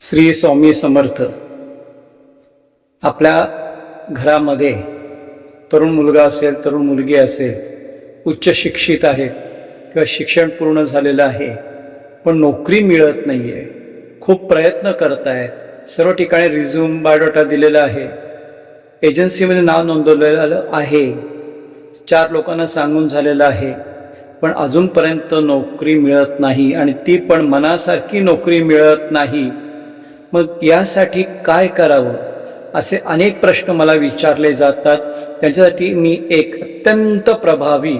श्री स्वामी समर्थ. आपल्या घरामध्ये तरुण मुलगा असेल तरुण मुलगी असेल उच्च शिक्षित आहेत किंवा शिक्षण पूर्ण झालेलं आहे पण नोकरी मिळत नाही आहे खूप प्रयत्न करत आहेत सर्व ठिकाणी रिझ्यूम बायोडाटा दिलेला आहे. एजन्सीमध्ये नाव नोंदवलेलं आहे चार लोकांना सांगून झालेलं आहे पण अजूनपर्यंत नोकरी मिळत नाही आणि ती पण मनासारखी नोकरी मिळत नाही. मग यासाठी काय करावं? असे अनेक प्रश्न मला विचारले जातात. त्यांच्यासाठी मी एक अत्यंत प्रभावी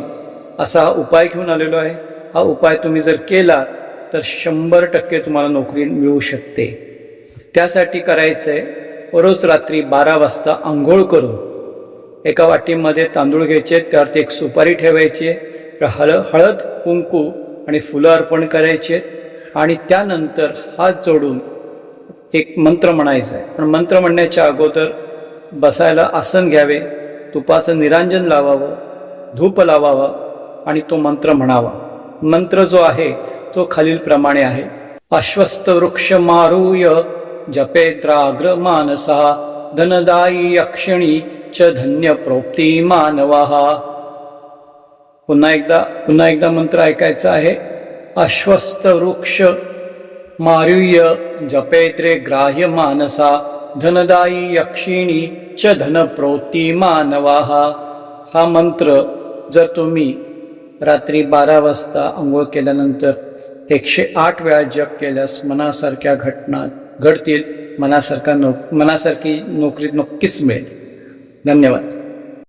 असा हा उपाय घेऊन आलेलो आहे. हा उपाय तुम्ही जर केला तर शंभर टक्के तुम्हाला नोकरी मिळू शकते. त्यासाठी करायचं आहे रोज रात्री बारा वाजता आंघोळ करून. एका वाटीमध्ये तांदूळ घ्यायचे त्यावरती एक सुपारी ठेवायची हळ हळद कुंकू आणि फुलं अर्पण करायचे आणि त्यानंतर हात जोडून एक मंत्र म्हणायचं आहे. पण मंत्र म्हणण्याच्या अगोदर बसायला आसन घ्यावे तुपाचं निरांजन लावावं धूप लावावं आणि तो मंत्र म्हणावा. मंत्र जो आहे तो खालीलप्रमाणे आहे. अश्वस्त वृक्ष मारूय जपेद्राग्र मानसा धनदायी यक्षिणी च धन्य प्रोप्ती मानवाहा पुन्हा एकदा पुन्हा एकदा मंत्र ऐकायचा आहे. अश्वस्त वृक्ष मारुय जपेत्रे ग्राह्य मानसा धनदायी यक्षिणी च धनप्रोती मानवा। हा मंत्र जर तुम्ही रात्री बारा वाजता आंघोळ केल्यानंतर एकशे आठ वेळा जप केल्यास मनासारख्या घटना घडतील मनासारखा नो मनासारखी नोकरी नक्कीच मिळेल. धन्यवाद.